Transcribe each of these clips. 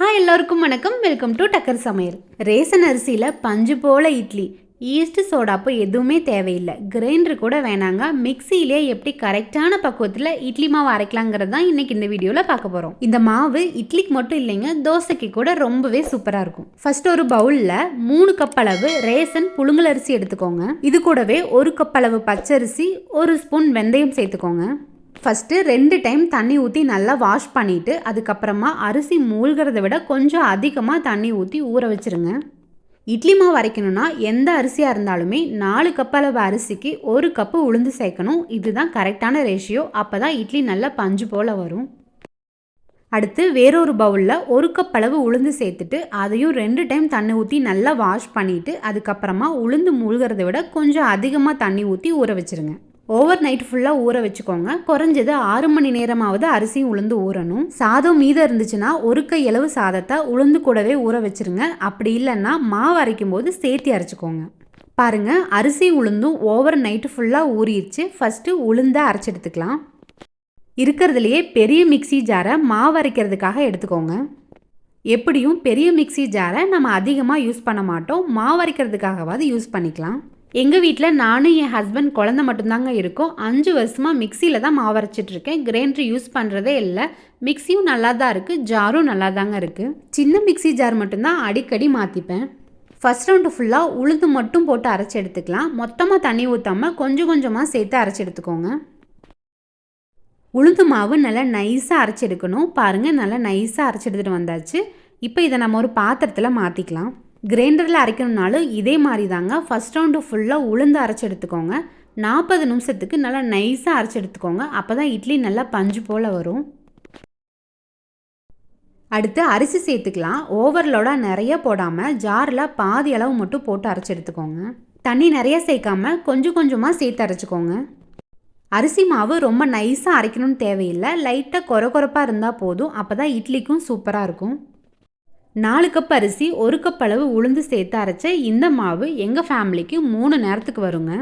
Hi எல்லோருக்கும் வணக்கம். Welcome to Takkar Samayal ration அரிசியில் பஞ்சு போல இட்லி. ஈஸ்ட் சோடாப்போ எதுவுமே தேவையில்லை. கிரைண்டர் கூட வேணாங்க. மிக்சியிலே எப்படி கரெக்டான பக்குவத்தில் இட்லி மாவு அரைக்கலாங்கிறது தான் இன்றைக்கி இந்த வீடியோவில் பார்க்க போகிறோம் இந்த மாவு இட்லிக்கு மட்டும் இல்லைங்க தோசைக்கு கூட ரொம்பவே சூப்பராக இருக்கும். ஃபர்ஸ்ட் ஒரு பவுலில் மூணு கப் அளவு ரேசன் புழுங்கல் அரிசி எடுத்துக்கோங்க. இது கூடவே ஒரு கப் அளவு பச்சரிசி ஒரு ஸ்பூன் வெந்தயம் சேர்த்துக்கோங்க. ஃபஸ்ட்டு ரெண்டு டைம் தண்ணி ஊற்றி நல்லா வாஷ் பண்ணிவிட்டு அதுக்கப்புறமா அரிசி மூழ்கிறத விட கொஞ்சம் அதிகமாக தண்ணி ஊற்றி ஊற வச்சுருங்க. இட்லி மாவு அரைக்கணும்னா எந்த அரிசியாக இருந்தாலுமே நாலு கப் அளவு அரிசிக்கு ஒரு கப்பு உளுந்து சேர்க்கணும். இதுதான் கரெக்டான ரேஷியோ அப்போ தான் இட்லி நல்லா பஞ்சு போல் வரும். அடுத்து வேறொரு பவுலில் ஒரு கப் அளவு உளுந்து சேர்த்துட்டு அதையும் ரெண்டு டைம் தண்ணி ஊற்றி நல்லா வாஷ் பண்ணிவிட்டு அதுக்கப்புறமா உளுந்து மூழ்கிறத விட கொஞ்சம் அதிகமாக தண்ணி ஊற்றி ஊற வச்சுருங்க. ஓவர் நைட் ஃபுல்லாக ஊற வச்சுக்கோங்க. குறைஞ்சது ஆறு மணி நேரமாவது அரிசியும் உளுந்து ஊறணும். சாதம் மீதம் இருந்துச்சுன்னா ஒரு கை அளவு சாதத்தை உளுந்து கூடவே ஊற வச்சிருங்க. அப்படி இல்லைன்னா மாவு அரைக்கும் போது சேர்த்து அரைச்சிக்கோங்க. பாருங்கள் அரிசி உளுந்தும் ஓவர் நைட்டு ஃபுல்லாக ஊறிடுச்சு. ஃபஸ்ட்டு உளுந்தை அரைச்சி எடுத்துக்கலாம். இருக்கிறதுலையே பெரிய மிக்சி ஜாரை மாவு அரைக்கிறதுக்காக எடுத்துக்கோங்க. எப்படியும் பெரிய மிக்சி ஜாரை நம்ம அதிகமாக யூஸ் பண்ண மாட்டோம். மாவு அரைக்கிறதுக்காகவாது யூஸ் பண்ணிக்கலாம். எங்கள் வீட்டில் நானும் என் ஹஸ்பண்ட் குழந்த மட்டும்தாங்க இருக்கோம். அஞ்சு வருஷமாக மிக்சியில் தான் மாவு அரைச்சிட்டு இருக்கேன். கிரைண்டர் யூஸ் பண்ணுறதே இல்லை. மிக்சியும் நல்லா தான் இருக்குது ஜாரும் நல்லா தாங்க இருக்குது சின்ன மிக்சி ஜார் மட்டும்தான் அடிக்கடி மாற்றிப்பேன் ஃபஸ்ட் ரவுண்டு ஃபுல்லாக உளுந்து மட்டும் போட்டு அரைச்சி எடுத்துக்கலாம். மொத்தமாக தண்ணி ஊற்றாமல் கொஞ்சம் கொஞ்சமாக சேர்த்து அரைச்சி எடுத்துக்கோங்க. உளுந்து மாவு நல்லா நைஸாக அரைச்சி எடுக்கணும். பாருங்கள் நல்லா நைஸாக அரைச்சி எடுத்துகிட்டு வந்தாச்சு. இப்போ இதை நம்ம ஒரு பாத்திரத்தில் மாற்றிக்கலாம் கிரைண்டரில் அரைக்கணும்னாலும் இதே மாதிரி தாங்க ஃபஸ்ட் ரவுண்டு ஃபுல்லாக உளுந்து அரைச்சி எடுத்துக்கோங்க. நாற்பது நிமிஷத்துக்கு நல்லா நைஸாக அரைச்சி எடுத்துக்கோங்க. அப்போ தான் இட்லி நல்லா பஞ்சு போல் வரும். அடுத்து அரிசி சேர்த்துக்கலாம். ஓவர்லோடாக நிறைய போடாமல் ஜாரில் பாதி அளவு மட்டும் போட்டு அரைச்சி எடுத்துக்கோங்க. தண்ணி நிறைய சேர்க்காம கொஞ்சம் கொஞ்சமாக சேர்த்து அரைச்சிக்கோங்க. அரிசி மாவு ரொம்ப நைஸாக அரைக்கணும்னு தேவையில்லை. லைட்டாக கொர கொரப்பாக இருந்தால் போதும். அப்போ தான் இட்லிக்கும் சூப்பராக இருக்கும். நாலு கப் அரிசி ஒரு கப் அளவு உளுந்து சேர்த்து அரைச்ச இந்த மாவு எங்கள் ஃபேமிலிக்கு மூணு நேரத்துக்கு வருங்க.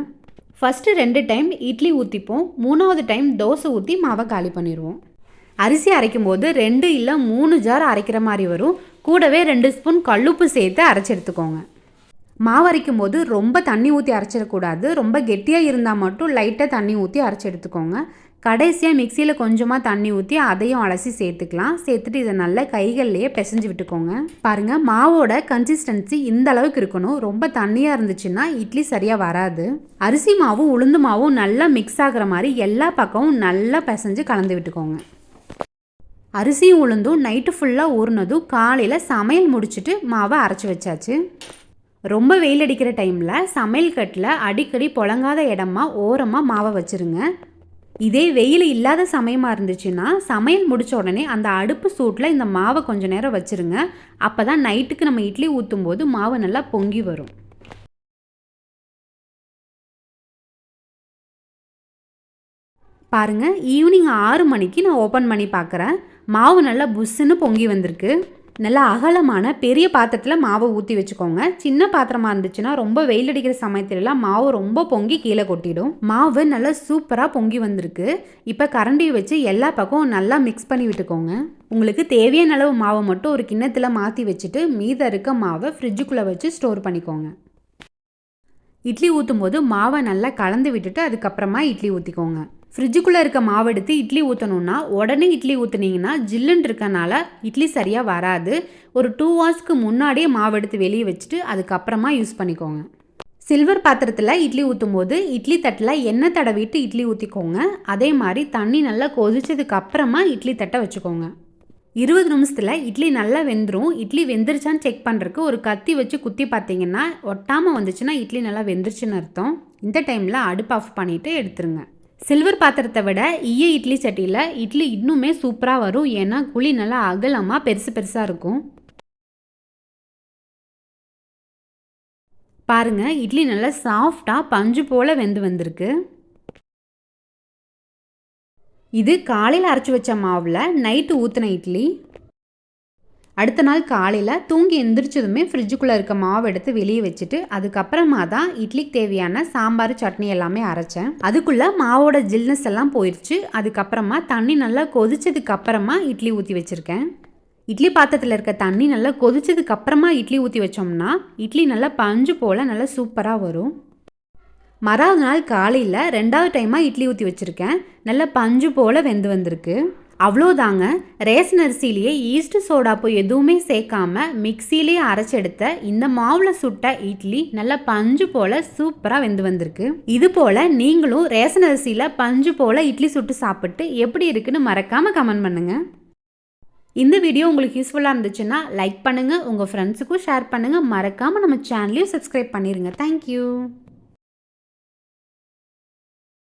ஃபஸ்ட்டு ரெண்டு டைம் இட்லி ஊற்றிப்போம் மூணாவது டைம் தோசை ஊற்றி மாவை காலி பண்ணிடுவோம் அரிசி அரைக்கும் போது ரெண்டு இல்லை மூணு ஜார் அரைக்கிற மாதிரி வரும். கூடவே ரெண்டு ஸ்பூன் கல்லுப்பு சேர்த்து அரைச்சி எடுத்துக்கோங்க. மாவு அரைக்கும் போது ரொம்ப தண்ணி ஊற்றி அரைச்சிடக்கூடாது. ரொம்ப கெட்டியாக இருந்தால் மட்டும் லைட்டாக தண்ணி ஊற்றி அரைச்சி எடுத்துக்கோங்க. கடைசியாக மிக்சியில் கொஞ்சமாக தண்ணி ஊற்றி அதையும் அலசி சேர்த்துக்கலாம். சேர்த்துட்டு இதை நல்லா கைகள்லேயே பிசைஞ்சு விட்டுக்கோங்க. பாருங்கள் மாவோட கன்சிஸ்டன்சி இந்த அளவுக்கு இருக்கணும். ரொம்ப தண்ணியாக இருந்துச்சுன்னா இட்லி சரியாக வராது. அரிசி மாவும் உளுந்து மாவும் நல்லா மிக்ஸ் ஆகிற மாதிரி எல்லா பக்கமும் நல்லா பிசைஞ்சு கலந்து விட்டுக்கோங்க. அரிசியும் உளுந்தும் நைட்டு ஃபுல்லாக ஊறினதும் காலையில் சமையல் முடிச்சுட்டு மாவை அரைச்சி வச்சாச்சு. ரொம்ப வெயில் அடிக்கிற டைமில் சமையல் கட்டில் அடிக்கடி புழங்காத இடமா ஓரமாக மாவை வச்சுருங்க. இதே வெயில் இல்லாத சமயமாக இருந்துச்சுன்னா சமையல் முடித்த உடனே அந்த அடுப்பு சூட்டில் இந்த மாவை கொஞ்சம் நேரம் வச்சுருங்க. அப்போ தான் நைட்டுக்கு நம்ம இட்லி ஊற்றும் போது மாவு நல்லா பொங்கி வரும். பாருங்கள் ஈவினிங் ஆறு மணிக்கு நான் ஓப்பன் பண்ணி பார்க்குறேன் மாவு நல்லா புஷ்ஷுன்னு பொங்கி வந்திருக்கு. நல்லா அகலமான பெரிய பாத்திரத்தில் மாவை ஊற்றி வச்சுக்கோங்க. சின்ன பாத்திரமாக இருந்துச்சுன்னா ரொம்ப வெயில் அடிக்கிற சமயத்துலலாம் மாவு ரொம்ப பொங்கி கீழே கொட்டிடும். மாவு நல்லா சூப்பராக பொங்கி வந்திருக்கு. இப்போ கரண்டியை வச்சு எல்லா பக்கமும் நல்லா மிக்ஸ் பண்ணி விட்டுக்கோங்க. உங்களுக்கு தேவையான அளவு மாவை மட்டும் ஒரு கிண்ணத்தில் மாற்றி வச்சுட்டு மீதம் இருக்க மாவை ஃப்ரிட்ஜுக்குள்ளே வச்சு ஸ்டோர் பண்ணிக்கோங்க. இட்லி ஊற்றும் போது மாவை நல்லா கலந்து விட்டுட்டு அதுக்கப்புறமா இட்லி ஊற்றிக்கோங்க ஃப்ரிட்ஜுக்குள்ளே இருக்க மாவு எடுத்து இட்லி ஊற்றணுன்னா உடனே இட்லி ஊற்றுனீங்கன்னா ஜில்லுன்னு இருக்கனால இட்லி சரியாக வராது. ஒரு டூ ஹவர்ஸ்க்கு முன்னாடியே மாவு எடுத்து வெளியே வச்சுட்டு அதுக்கப்புறமா யூஸ் பண்ணிக்கோங்க. சில்வர் பாத்திரத்தில் இட்லி ஊற்றும் போது இட்லி தட்டில் எண்ணெய் தடவிட்டு இட்லி ஊற்றிக்கோங்க அதே மாதிரி தண்ணி நல்லா கொதிச்சதுக்கு அப்புறமா இட்லி தட்டை வச்சுக்கோங்க. இருபது நிமிஷத்தில் இட்லி நல்லா வெந்துடும் இட்லி வெந்துருச்சான்னு செக் பண்ணுறதுக்கு ஒரு கத்தி வச்சு குத்தி பார்த்தீங்கன்னா ஒட்டாமல் வந்துச்சுன்னா இட்லி நல்லா வெந்துருச்சுன்னு அர்த்தம். இந்த டைமில் அடுப்பு ஆஃப் பண்ணிவிட்டு எடுத்துருங்க. சில்வர் பாத்திரத்தை விட ஈய இட்லி சட்டியில் இட்லி இன்னுமே சூப்பராக வரும். ஏன்னா குழி நல்லா அகலமாக பெருசு பெருசாக இருக்கும். பாருங்க இட்லி நல்லா சாஃப்டாக பஞ்சு போல் வெந்து வந்திருக்கு. இது காலையில் அரைச்சி வச்ச மாவில் நைட்டு ஊற்றின இட்லி. அடுத்த நாள் காலையில் தூங்கி எந்திரிச்சதுமே ஃப்ரிட்ஜுக்குள்ளே இருக்க மாவு எடுத்து வெளியே வச்சுட்டு அதுக்கப்புறமா தான் இட்லிக்கு தேவையான சாம்பார் சட்னி எல்லாமே அரைச்சேன். அதுக்குள்ளே மாவோட ஜில்னஸ் எல்லாம் போயிடுச்சு அதுக்கப்புறமா தண்ணி நல்லா கொதிச்சதுக்கு அப்புறமா இட்லி ஊற்றி வச்சுருக்கேன். இட்லி பாத்திரத்தில் இருக்க தண்ணி நல்லா கொதிச்சதுக்கு அப்புறமா இட்லி ஊற்றி வச்சோம்னா இட்லி நல்லா பஞ்சு போல் நல்லா சூப்பராக வரும். மறாவது நாள் காலையில் ரெண்டாவது டைமாக இட்லி ஊற்றி வச்சுருக்கேன். நல்லா பஞ்சு போல் வெந்து வந்திருக்கு. அவ்வளோதாங்க. ரேஷன் அரிசிலேயே ஈஸ்ட் சோடாப்பு எதுவுமே சேர்க்காம மிக்சிலேயே அரைச்செடுத்த இந்த மாவில் சுட்ட இட்லி நல்லா பஞ்சு போல் சூப்பராக வெந்து வந்திருக்கு. இது போல் நீங்களும் ரேஷன் அரிசியில் பஞ்சு போல் இட்லி சுட்டு சாப்பிட்டு எப்படி இருக்குன்னு மறக்காமல் கமெண்ட் பண்ணுங்கள் இந்த வீடியோ உங்களுக்கு யூஸ்ஃபுல்லாக இருந்துச்சுன்னா லைக் பண்ணுங்கள் உங்கள் ஃப்ரெண்ட்ஸுக்கும் ஷேர் பண்ணுங்கள் மறக்காமல் நம்ம சேனலையும் சப்ஸ்கிரைப் பண்ணிடுங்க தேங்க்யூ